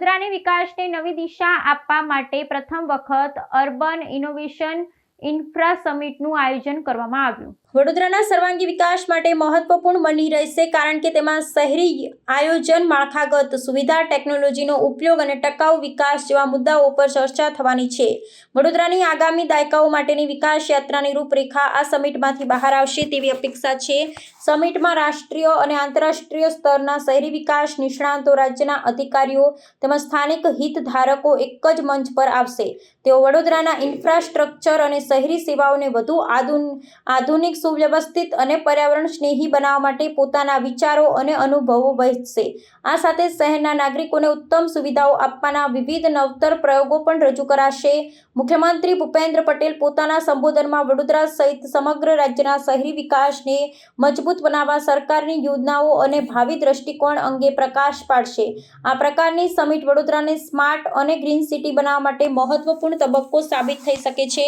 વડોદરાને વિકાસને નવી દિશા આપવા માટે પ્રથમ વખત અર્બન ઇનોવેશન ઇન્ફ્રા સમિટનું આયોજન કરવામાં આવ્યું. વડોદરાના સર્વાંગી વિકાસ માટે મહત્વપૂર્ણ બની રહેશે કારણ કે તેમાં શહેરી આયોજન, માળખાગત સુવિધા, ટેકનોલોજીનો ઉપયોગ અને ટકાઉ વિકાસ જેવા મુદ્દાઓ પર ચર્ચા થવાની છે. વડોદરાની આગામી દાયકાઓ માટેની વિકાસ યાત્રાની રૂપરેખા આ સમિટમાંથી બહાર આવશે તેવી અપેક્ષા છે. સમિટમાં રાષ્ટ્રીય અને આંતરરાષ્ટ્રીય સ્તરના શહેરી વિકાસ નિષ્ણાંતો, રાજ્યના અધિકારીઓ તેમજ સ્થાનિક હિતધારકો એક જ મંચ પર આવશે. તેઓ વડોદરાના ઇન્ફ્રાસ્ટ્રક્ચર અને શહેરી સેવાઓને વધુ આધુન, આધુનિક સુવ્યવસ્થિત અને પર્યાવરણ સ્નેહી બનાવવા માટે પોતાના વિચારો અને અનુભવો વહેંચશે. આ સાથે શહેરના નાગરિકોને ઉત્તમ સુવિધાઓ આપવાના વિવિધ નવતર પ્રયોગો પણ રજૂ કરાશે. મુખ્યમંત્રી ભૂપેન્દ્ર પટેલ પોતાના સંબોધનમાં વડોદરા સહિત સમગ્ર રાજ્યના શહેરી વિકાસને મજબૂત બનાવવા સરકારની યોજનાઓ અને ભાવિ દ્રષ્ટિકોણ અંગે પ્રકાશ પાડશે. આ પ્રકારની સમિટ વડોદરાને સ્માર્ટ અને ગ્રીન સિટી બનાવવા માટે મહત્વપૂર્ણ તબક્કો સાબિત થઈ શકે છે.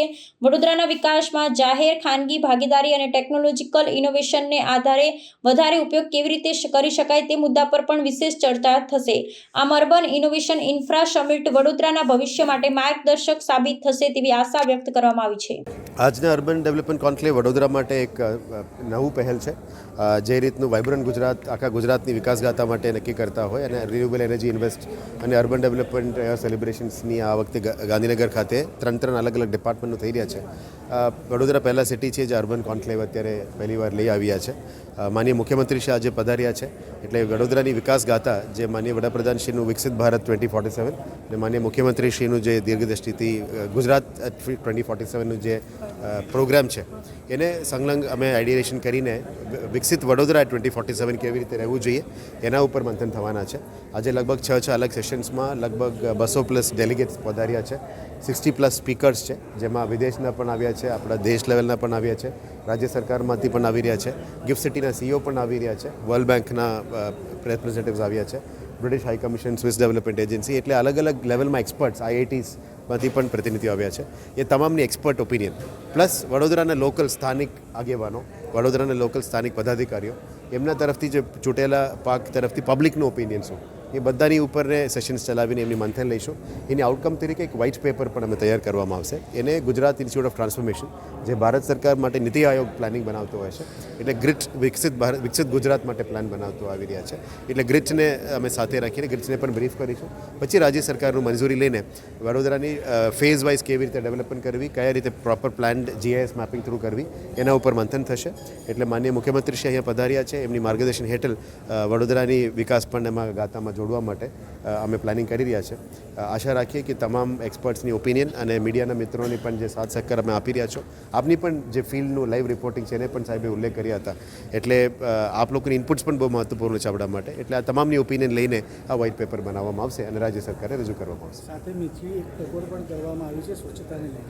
વડોદરાના વિકાસમાં જાહેર, ખાનગી ભાગીદારી અને ટેકનોલોજીકલ ઇનોવેશનને આધારે વધારે ઉપયોગ કેવી રીતે કરી શકાય તે મુદ્દા પર પણ વિશેષ ચર્ચા થશે. આમ અર્બન ઇનોવેશન ઇન્ફ્રા સમિટ વડોદરાના ભવિષ્ય માટે માર્ગદર્શક સાબિત થશે તેવી આશા વ્યક્ત કરવામાં આવી છે. આજના અર્બન ડેવલપમેન્ટ કોન્ક્લેવ વડોદરા માટે એક નવું પહેલ છે. જે રીતનું વાઇબ્રન્ટ ગુજરાત, આખા ગુજરાતની વિકાસગાથા માટે નક્કી કરતા હોય અને રિન્યુએબલ એનર્જી ઇન્વેસ્ટ અને અર્બન ડેવલપમેન્ટ સેલિબ્રેશન્સની આ વખતે ગાંધીનગર ખાતે ત્રણ ત્રણ અલગ અલગ ડિપાર્ટમેન્ટનું થઈ રહ્યા છે. વડોદરા પહેલાં સિટી છે, જે અર્બન કોન્ક્લેવ અત્યારે પહેલીવાર લઈ આવ્યા છે. માનીય મુખ્યમંત્રી શ્રી આજે પધાર્યા છે. એટલે વડોદરાની વિકાસ ગાથા જે માનનીય વડાપ્રધાનશ્રીનું વિકસિત ભારત ટ્વેન્ટી ફોર્ટી સેવન અને માનનીય મુખ્યમંત્રીશ્રીનું જે દીર્ઘદ્રષ્ટિથી ગુજરાત ટ્વેન્ટી ફોર્ટી સેવનનું જે પ્રોગ્રામ છે, એને સંલગ્ન અમે આઈડિયેશન કરીને વિકસિત વડોદરા ટ્વેન્ટી ફોર્ટી સેવન કેવી રીતે રહેવું જોઈએ, એના ઉપર મંથન થવાના છે. આજે લગભગ છ છ અલગ સેશન્સમાં લગભગ બસો પ્લસ ડેલિગેટ્સ પધાર્યા છે. સિક્સટી પ્લસ સ્પીકર્સ છે, જેમાં વિદેશના પણ આવ્યા છે, આપણા દેશ લેવલના પણ આવ્યા છે, રાજ્ય સરકારમાંથી પણ આવી રહ્યા છે, ગિફ્ટ સિટીના સીઈઓ પણ આવી રહ્યા છે, વર્લ્ડ બેંકના રેપ્રેઝેન્ટેટિવ્સ આવ્યા છે, British high commission, Swiss development agency એટલે અલગ અલગ લેવલમાં એક્સપર્ટ્સ આઈઆઈટીસમાંથી પણ પ્રતિનિધિઓ આવ્યા છે. એ તમામની એક્સપર્ટ ઓપિનિયન પ્લસ વડોદરાના લોકલ સ્થાનિક આગેવાનો, વડોદરાના લોકલ સ્થાનિક પદાધિકારીઓ, એમના તરફથી જે ચૂંટેલા પાક તરફથી પબ્લિકનું ઓપિનિયન શું? એ બધાની ઉપરને સેશન્સ ચલાવીને એમની મંથન લઈશું. એની આઉટકમ તરીકે એક વ્હાઇટ પેપર પણ અમે તૈયાર કરવામાં આવશે. એને ગુજરાત ઇન્સ્ટિટ્યૂટ ઓફ ટ્રાન્સફોર્મેશન જે ભારત સરકાર માટે નીતિ આયોગ પ્લાનિંગ બનાવતો હોય છે, એટલે ગ્રિટ વિકસિત ભારત, વિકસિત ગુજરાત માટે પ્લાન બનાવતો આવી રહ્યા છે. એટલે ગ્રિટને અમે સાથે રાખીને ગ્રિટ્સને પણ બ્રીફ કરીશું. પછી રાજ્ય સરકારનું મંજૂરી લઈને વડોદરાની ફેઝ વાઇઝ કેવી રીતે ડેવલપમેન્ટ કરવી, કયા રીતે proper plan GIS mapping through કરવી, એના ઉપર મંથન થશે. એટલે માનનીય મુખ્યમંત્રી શ્રી અહીંયા પધાર્યા છે. એમની માર્ગદર્શન હેઠળ વડોદરાની વિકાસ પણ એમાં ગાથામાં જોડવા માટે અમે પ્લાનિંગ કરી રહ્યા છે. આશા રાખીએ કે તમામ એક્સપર્ટ્સની ઓપિનિયન અને મીડિયાના મિત્રોની પણ જે સાથ સહકાર અમે આપી રહ્યા છો આપની પણ જે ફિલ્ડનું લાઈવ રિપોર્ટિંગ છે એને પણ સાહેબે ઉલ્લેખ કર્યા હતા. એટલે આપ લોકોની ઇનપુટ્સ પણ બહુ મહત્વપૂર્ણ છે આપણા માટે. એટલે આ તમામની ઓપિનિયન લઈને આ વ્હાઇટ પેપર બનાવવામાં આવશે અને રાજ્ય સરકારે રજૂ કરવામાં આવશે. સાથે નીચલી એક ટકોર પણ કરવામાં આવી છે સ્વચ્છતાને લઈને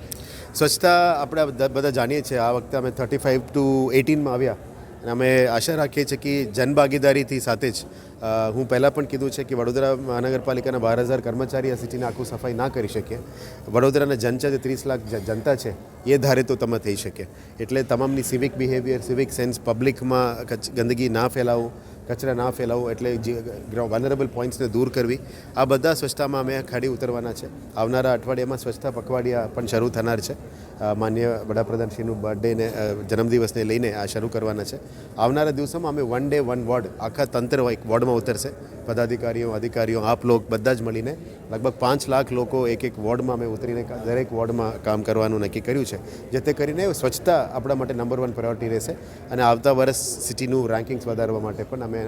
સ્વચ્છતા આપણે બધા બધા જાણીએ છીએ. આ વખતે અમે થર્ટી ફાઇવ ટુ એટીનમાં આવ્યા. અને અમે આશા રાખીએ છીએ કે જનભાગીદારીથી સાથે જ હું પહેલાં પણ કીધું છે કે વડોદરા મહાનગરપાલિકાના બાર હજાર કર્મચારી આ સિટીને આખું સફાઈ ના કરી શકે વડોદરાના જનતા જે ત્રીસ લાખ જનતા છે, એ ધારે તો તમે થઈ શકે. એટલે તમામની સિવિક બિહેવિયર સિવિક સેન્સ પબ્લિકમાં ગંદકી ના ફેલાવું કચરા ના ફેલાવો એટલે જે વનરેબલ પોઈન્ટ્સને દૂર કરવી. આ બધા સ્વચ્છતામાં અમે ખાડી ઉતરવાના છે. આવનારા અઠવાડિયામાં સ્વચ્છતા પખવાડિયા પણ શરૂ થનાર છે. માન્ય વડાપ્રધાનશ્રીનું બર્થડેને જન્મદિવસને લઈને આ શરૂ કરવાના છે. આવનારા દિવસોમાં અમે વન ડે વન વોર્ડ આખા તંત્ર એક વોર્ડમાં ઉતરશે. પદાધિકારીઓ, અધિકારીઓ, આપ લોક બધા જ મળીને લગભગ પાંચ લાખ લોકો એક એક વોર્ડમાં અમે ઉતરીને દરેક વોર્ડમાં કામ કરવાનું નક્કી કર્યું છે જેથી કરીને સ્વચ્છતા આપણા માટે નંબર વન પ્રાયોરિટી રહેશે અને આવતા વર્ષ સિટીનું રેન્કિંગ્સ વધારવા માટે પણ અમે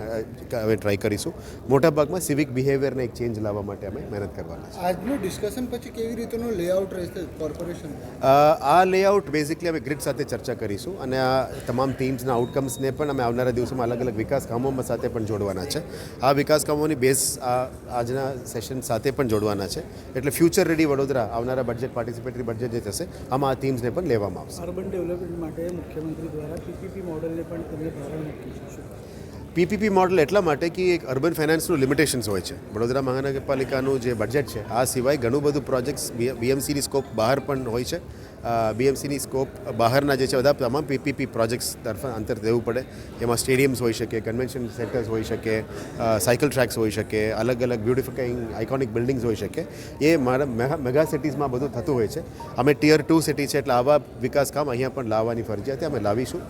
હવે ટ્રાય કરીશું. મોટાભાગમાં સિવિક બિહેવિયરને એક ચેન્જ લાવવા માટે અમે મહેનત કરવાના છે આજનું ડિસ્કશન પછી કેવી રીતનું લેઆઉટ રહેશે કોર્પોરેશન આ લેઆઉટ બેઝિકલી અમે ગ્રીડ સાથે ચર્ચા કરીશું અને આ તમામ ટીમ્સના આઉટકમ્સને પણ અમે આવનારા દિવસોમાં અલગ અલગ વિકાસ કામોમાં સાથે પણ જોડવાના છે. આ વિકાસ કામોની બેઝ આ આજના સેશન સાથે પણ જોડવાના છે. એટલે ફ્યુચર રેડી વડોદરા આવનારા બજેટ પાર્ટિસિપેટરી બજેટ જે થશે આમાં આ થીમ્સને પણ લેવામાં આવશે. અર્બન ડેવલપમેન્ટ માટે મુખ્યમંત્રી દ્વારા પીપીપી મોડલને પણ તમે મૂક્યું છે પીપીપી મોડલ એટલા માટે કે એક અર્બન ફાઇનાન્સનું લિમિટેશન્સ હોય છે. વડોદરા મહાનગરપાલિકાનું જે બજેટ છે આ સિવાય ઘણું બધું પ્રોજેક્ટ્સ બીએમસીની સ્કોપ બહાર પણ હોય છે. બીએમસીની સ્કોપ બહારના જે છે બધા તમામ પીપીપી પ્રોજેક્ટ્સ તરફ અંતર દેવું પડે. એમાં સ્ટેડિયમ્સ હોઈ શકે કન્વેન્શન સેન્ટર્સ હોઈ શકે સાયકલ ટ્રેક્સ હોઈ શકે, અલગ અલગ બ્યુટિફાઈંગ આઇકોનિક બિલ્ડિંગ્સ હોઈ શકે. એ મારા મેગા સિટીઝમાં બધું થતું હોય છે. અમે ટિયર ટુ સિટી છે એટલે આવા વિકાસ કામ અહીંયા પણ લાવવાની ફરજિયાત અમે લાવીશું.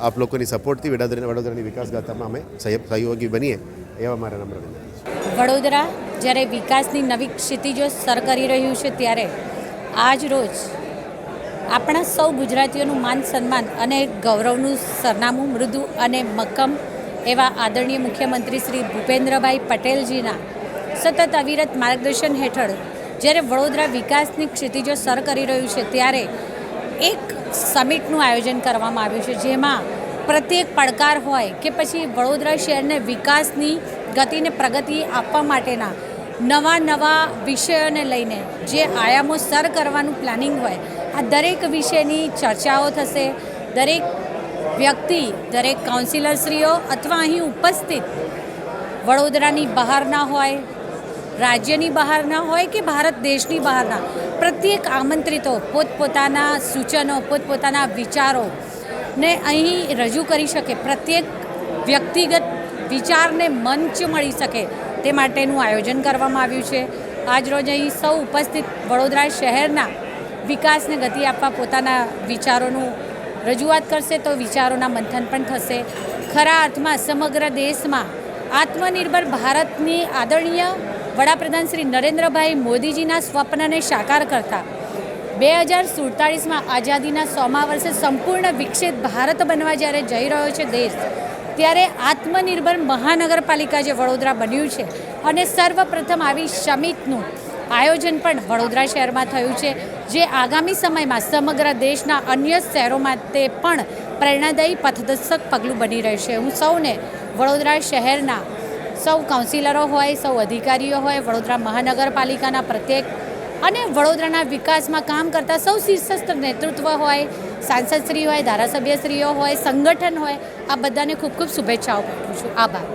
આપ લોકોની સપોર્ટથી વડોદરા, વડોદરાની વિકાસ ગાથામાં અમે સહય- સહયોગી બનીએ, એવા મારા નંબર વડોદરા જ્યારે વિકાસની નવી ક્ષિતિજો સર કરી રહ્યું છે ત્યારે આજ રોજ આપણા સૌ ગુજરાતીઓનું માન સન્માન અને ગૌરવનું સરનામું મૃદુ અને મક્કમ એવા આદરણીય મુખ્યમંત્રી શ્રી ભૂપેન્દ્રભાઈ પટેલજીના સતત અવિરત માર્ગદર્શન હેઠળ જ્યારે વડોદરા વિકાસની ક્ષિતિજો સર કરી રહ્યું છે ત્યારે એક સમિટનું આયોજન કરવામાં આવ્યું છે જેમાં પ્રત્યેક પડકાર હોય કે પછી વડોદરા શહેરને વિકાસની ગતિને પ્રગતિ આપવા માટેના નવા નવા વિષયોને લઈને જે આયામો સર કરવાનું પ્લાનિંગ હોય આ દરેક વિષયની ચર્ચાઓ થશે. દરેક વ્યક્તિ, દરેક કાઉન્સિલરશ્રીઓ અથવા અહીં ઉપસ્થિત વડોદરાની બહારના હોય, રાજ્યની બહારના હોય કે ભારત દેશની બહારના પ્રત્યેક આમંત્રિતો, પોતપોતાના સૂચનો, પોતપોતાના વિચારો ને અહીં રજૂ કરી શકે. પ્રત્યેક વ્યક્તિગત વિચારને મંચ મળી શકે તે માટેનું આયોજન કરવામાં આવ્યું છે. આજરોજ અહીં સૌ ઉપસ્થિત વડોદરા શહેરના વિકાસને ગતિ આપવા પોતાના વિચારોનું રજૂઆત કરશે તો વિચારોના મંથન પણ થશે. ખરા અર્થમાં સમગ્ર દેશમાં આત્મનિર્ભર ભારતની આદરણીય વડાપ્રધાન શ્રી નરેન્દ્રભાઈ મોદીજીના સ્વપ્નને સાકાર કરતા બે હજાર સુડતાળીસમાં આઝાદીના સોમા વર્ષે સંપૂર્ણ વિકસિત ભારત બનવા જ્યારે જઈ રહ્યો છે દેશ, ત્યારે આત્મનિર્ભર મહાનગરપાલિકા જે વડોદરા બન્યું છે અને સર્વપ્રથમ આવી સમિટનું આયોજન પણ વડોદરા શહેરમાં થયું છે. જે આગામી સમયમાં સમગ્ર દેશના અન્ય શહેરો માટે પણ પ્રેરણાદાયી પથદર્શક પગલું બની રહેશે. હું સૌને વડોદરા શહેરના સૌ કાઉન્સિલરો હોય, સૌ અધિકારીઓ હોય, વડોદરા મહાનગરપાલિકાના પ્રત્યેક અને વડોદરાના વિકાસમાં કામ કરતા સૌ શીર્ષસ્થ નેતૃત્વ હોય, સાંસદશ્રી હોય, ધારાસભ્યશ્રીઓ હોય, સંગઠન હોય, આ બધાને ખૂબ ખૂબ શુભેચ્છાઓ પાઠવું છું. આભાર.